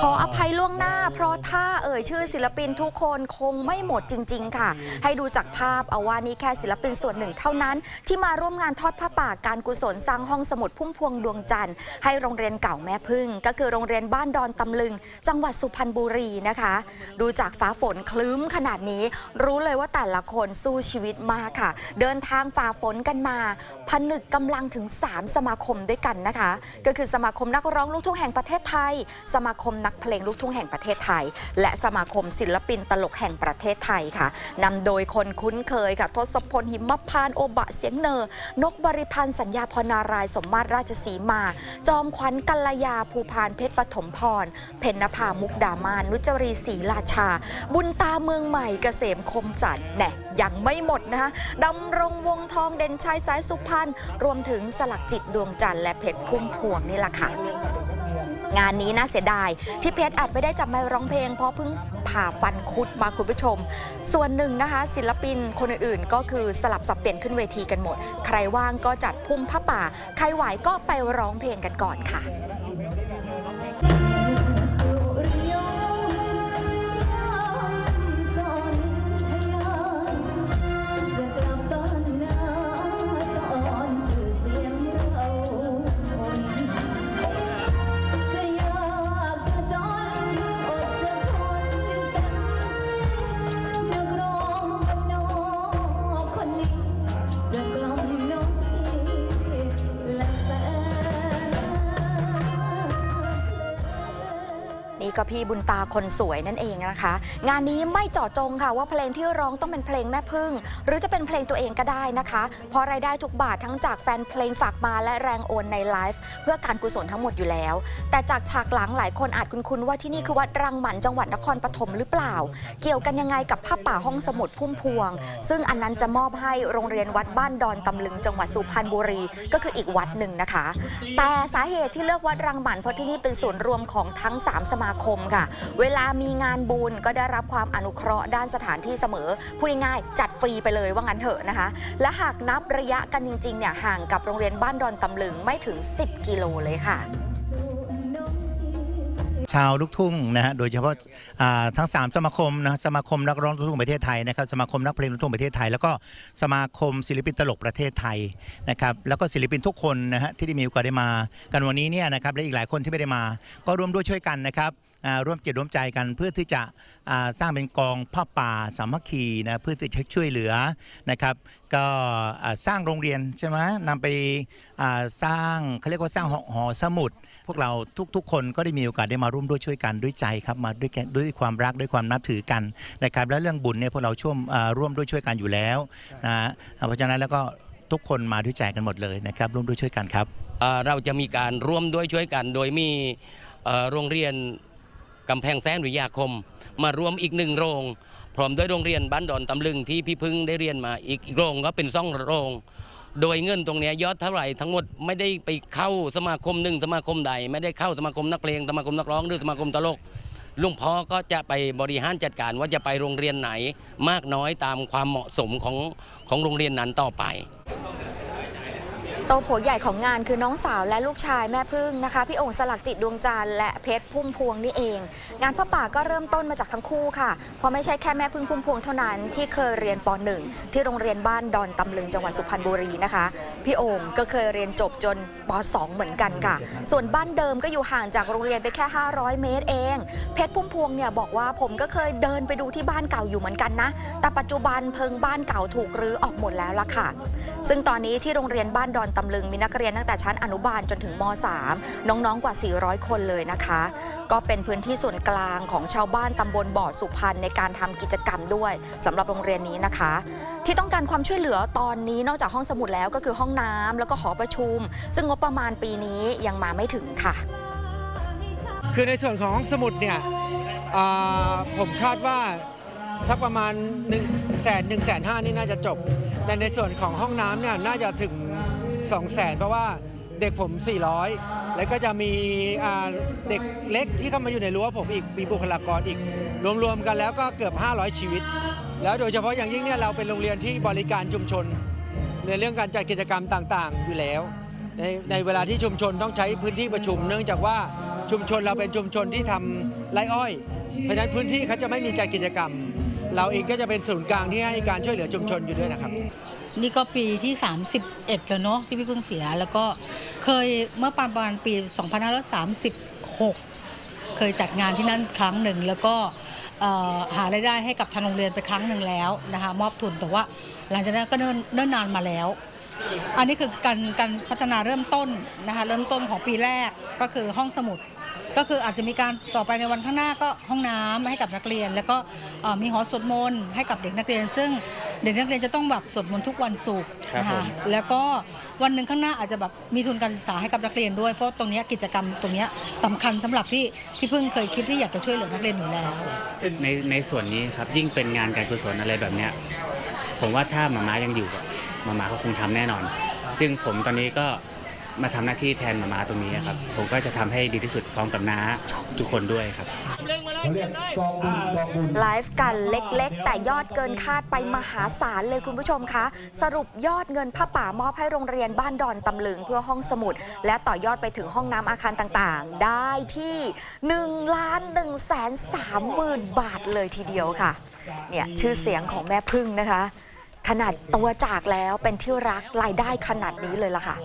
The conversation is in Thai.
ขออภัยล่วงหน้า เพราะถ้าเอ่ยชื่อศิลปินทุกคนคงไม่หมดจริง ๆ ค่ะ ให้ดูจากภาพเอาว่านี่แค่ศิลปินส่วนหนึ่งเท่านั้นที่มาร่วมงานทอดผ้าป่าการกุศลสร้างห้องสมุดพุ่มพวงดวงจันทร์ให้โรงเรียนเก่าแม่พึ่ง ก็คือโรงเรียนบ้านดอนตำลึง จังหวัดสุพรรณบุรีนะคะ ดูจากฟ้าฝนคลึ้มขนาดนี้ รู้เลยว่าแต่ละคนสู้ชีวิตมากค่ะ เดินทางฝ่าฝนกันมาผนึกกำลังถึง 3 สมาคมด้วยกันนะคะ ก็คือสมาคมนักร้องลูกทุ่งแห่งประเทศไทย สมาคมนักเพลงลูกทุ่งแห่งประเทศไทย และสมาคมศิลปินตลกแห่งประเทศไทยค่ะนำโดยคนคุ้นเคยค่ะทศพลหิมพานต์โอบะเสียงเนอ นกบริพันธ์สัญญาพรนารายสมมาตรราชสีมา จอมขวัญกัลยาภูพานเพชรปฐมพร เพญนภามุกดามานุจรีศรีราชา บุญตาเมืองใหม่เกษมคมสันแน่ยังไม่หมดนะคะดำรงวงทองเด่นชัยสายสุพรรณรวมถึงสลักจิตดวงจันทร์และเพชรพุ่มพวงนี่แหละค่ะ งานนี้น่าเสียดาย ที่เพชรอาจไม่ได้จับไมค์ร้องเพลง เพราะเพิ่งผ่าฟันคุดมาคุณผู้ชม ส่วนหนึ่งนะคะ ศิลปินคนอื่นๆ ก็คือสลับสับเปลี่ยนขึ้นเวทีกันหมด ใครว่างก็จัดพุ่มผ้าป่า ใครไหวก็ไปร้องเพลงกันก่อนค่ะ ก็พี่บุญตาคนสวยนั่นเองนะคะ งานนี้ไม่เจาะจงค่ะว่าเพลงที่ร้องต้องเป็นเพลงแม่พึ่ง หรือจะเป็นเพลงตัวเองก็ได้นะคะ เพราะรายได้ทุกบาททั้งจากแฟนเพลงฝากมาและแรงโอนในไลฟ์เพื่อการกุศลทั้งหมดอยู่แล้ว แต่จากฉากหลังหลายคนอาจคุ้นๆว่าที่นี่คือวัดรังหมันจังหวัดนครปฐมหรือเปล่า เกี่ยวกันยังไงกับผ้าป่าห้องสมุดพุ่มพวง ซึ่งอันนั้นจะมอบให้โรงเรียนวัดบ้านดอนตำลึงจังหวัดสุพรรณบุรีก็คืออีกวัดหนึ่งนะคะ แต่สาเหตุที่เลือกวัดรังหมันเพราะที่นี่เป็นศูนย์รวมของทั้ง 3 สมาคมค่ะ เวลามีงานบุญก็ได้รับความอนุเคราะห์ด้านสถานที่เสมอพูดง่ายๆจัดฟรีไปเลยว่างั้นเถอะนะคะ และหากนับระยะกันจริงๆเนี่ยห่างกับโรงเรียนบ้านดอนตำลึงไม่ถึง 10 กิโลเลยค่ะชาวลูกทุ่งนะฮะ โดยเฉพาะทั้ง 3 สมาคมนะสมาคมนักร้องลูกทุ่งประเทศไทยนะครับสมาคมนักเพลงลูกทุ่งประเทศไทย แล้วก็สมาคมศิลปินตลกประเทศไทยนะครับแล้วก็ศิลปินทุกคนนะฮะที่ได้มีโอกาสได้มา กันวันนี้เนี่ยนะครับและอีกหลายคนที่ไม่ได้มา ก็ร่วมด้วยช่วยกันนะครับ ร่วมจิตร่วมใจกันเพื่อที่จะสร้างเป็นกองผ้าป่าสามัคคีนะเพื่อที่จะช่วยเหลือนะครับก็สร้างโรงเรียนใช่ไหมนำไปสร้างเขาเรียกว่าสร้างหอหอสมุด พวกเราทุก ๆ คนก็ได้มีโอกาสได้มาร่วมด้วยช่วยกันด้วยใจครับมาด้วยกันด้วยความรักด้วยความนับถือกันนะครับและเรื่องบุญเนี่ยพวกเราช่วมร่วมด้วยช่วยกันอยู่แล้วนะเพราะฉะนั้นแล้วก็ทุกคนมาด้วยใจกันหมดเลยนะครับร่วมด้วยช่วยกันครับเราจะมีการร่วมด้วยช่วยกัน โดยมีโรงเรียน กำแพงแสนวิทยาคม มารวมอีกหนึ่งโรง พร้อมด้วยโรงเรียนบ้านดอนตำลึงที่พี่พึ่งได้เรียนมาอีกอีกโรงก็เป็นซ่องโรง โดยเงินตรงนี้ยอดเท่าไหร่ทั้งหมดไม่ได้ไปเข้าสมาคมหนึ่งสมาคมใด ไม่ได้เข้าสมาคมนักเพลงสมาคมนักร้องหรือสมาคมตลกลุงพ่อก็จะไปบริหารจัดการว่าจะไปโรงเรียนไหนมากน้อยตามความเหมาะสมของของโรงเรียนนั้นต่อไป โตโผใหญ่ของงานคือน้องสาวและลูกชายแม่พึ่งนะคะ พี่โองค์สลักจิตดวงจันทร์และเพชรพุ่มพวงนี่เอง งานพ่อป่าก็เริ่มต้นมาจากทั้งคู่ค่ะ เพราะไม่ใช่แค่แม่พึ่งพุ่มพวงเท่านั้นที่เคยเรียนป .1 ที่โรงเรียนบ้านดอนตำลึงจังหวัดสุพรรณบุรีนะคะ พี่โองค์ก็เคยเรียนจบจนป .2 เหมือนกันค่ะ ส่วนบ้านเดิมก็อยู่ห่างจากโรงเรียนไปแค่ 500 เมตรเอง เพชรพุ่มพวงเนี่ยบอกว่าผมก็เคยเดินไปดูที่บ้านเก่าอยู่เหมือนกันนะ แต่ปัจจุบันเพิงบ้านเก่าถูกรื้อออกหมดแล้วล่ะค่ะ ซึ่งตอนนี้ที่โรงเรียนบ้านดอนตำลึงมีนักเรียนตั้งแต่ชั้นอนุบาลจนถึงม .3 น้องๆ กว่า 400 คนเลยนะคะ ก็เป็นพื้นที่ส่วนกลางของชาวบ้านตำบลบ่อสุพรรณในการทำกิจกรรมด้วยสำหรับโรงเรียนนี้นะคะ ที่ต้องการความช่วยเหลือตอนนี้นอกจากห้องสมุดแล้วก็คือห้องน้ำแล้วก็หอประชุม ซึ่งงบประมาณปีนี้ยังมาไม่ถึงค่ะ คือในส่วนของห้องสมุดเนี่ยผมคาดว่าสักประมาณ1นึ่งแสนหนึ่งแสนห้านี่น่าจะจบ แต่ในส่วนของห้องน้ำเนี่ยน่าจะถึง 2 0 0แสนเพราะว่าเด็กผม 400 แล้วก็จะมีอ่าเด็กเล็กที่เข้ามาอยู่ในรั้วผมอีก มีบุคลากรอีก รวมๆกันแล้วก็เกือบ 500 ชีวิต แล้วโดยเฉพาะอย่างยิ่งเนี่ยเราเป็นโรงเรียนที่บริการชุมชน ในเรื่องการจัดกิจกรรมต่างๆ อยู่แล้ว ในในเวลาที่ชุมชนต้องใช้พื้นที่ประชุม เนื่องจากว่าชุมชนเราเป็นชุมชนที่ทำไร่อ้อย เพราะฉะนั้นพื้นที่เขาจะไม่มีการกิจกรรม เราเองก็จะเป็นศูนย์กลางที่ให้การช่วยเหลือชุมชนอยู่ด้วยนะครับ นี่ก็ปีที่ 31 แล้วเนาะที่พี่เพิ่งเสีย แล้วก็เคยเมื่อประมาณปี 2536 เคยจัดงานที่นั่นครั้งหนึ่ง แล้วก็หารายได้ให้กับทางโรงเรียนไปครั้งหนึ่งแล้วนะคะมอบทุนแต่ว่าหลังจากนั้นก็เนิ่นเนิ่นนานมาแล้ว อันนี้คือการการพัฒนาเริ่มต้นนะคะเริ่มต้นของปีแรกก็คือห้องสมุดก็คืออาจจะมีการต่อไปในวันข้างหน้าก็ห้องน้ำให้กับนักเรียน แล้วก็มีหอสวดมนต์ให้กับเด็กนักเรียน ซึ่ง เด็กนักเรียนจะต้องแบบสวดมนต์ทุกวันศุกร์นะคะแล้วก็วันหนึ่งข้างหน้าอาจจะแบบมีทุนการศึกษาให้กับนักเรียนด้วยเพราะตรงเนี้ยกิจกรรมตรงเนี้ยสำคัญสำหรับที่พี่พึ่งเคยคิดที่อยากจะช่วยเหลือนักเรียนอยู่แล้ว ในในส่วนนี้ครับยิ่งเป็นงานการกุศลอะไรแบบเนี้ยผมว่าถ้าหมาม้ายังอยู่อะหมาม้าก็คงทำแน่นอน ซึ่งผมตอนนี้ก็ มาทำหน้าที่แทนหมาม้าตรงนี้ครับ ผมก็จะทำให้ดีที่สุดพร้อมกับน้าทุกคนด้วยครับไลฟ์กันเล็กๆ แต่ยอดเกินคาดไปมหาศาลเลยคุณผู้ชมคะ สรุปยอดเงินผ้าป่ามอบให้โรงเรียนบ้านดอนตำลึงเพื่อห้องสมุด และต่อยอดไปถึงห้องน้ำอาคารต่างๆ ได้ที่1ล้าน1แสน3หมื่นบาทเลยทีเดียวค่ะ เนี่ยชื่อเสียงของแม่พึ่งนะคะ ขนาดตัวจากแล้วเป็นที่รักรายได้ขนาดนี้เลยล่ะค่ะ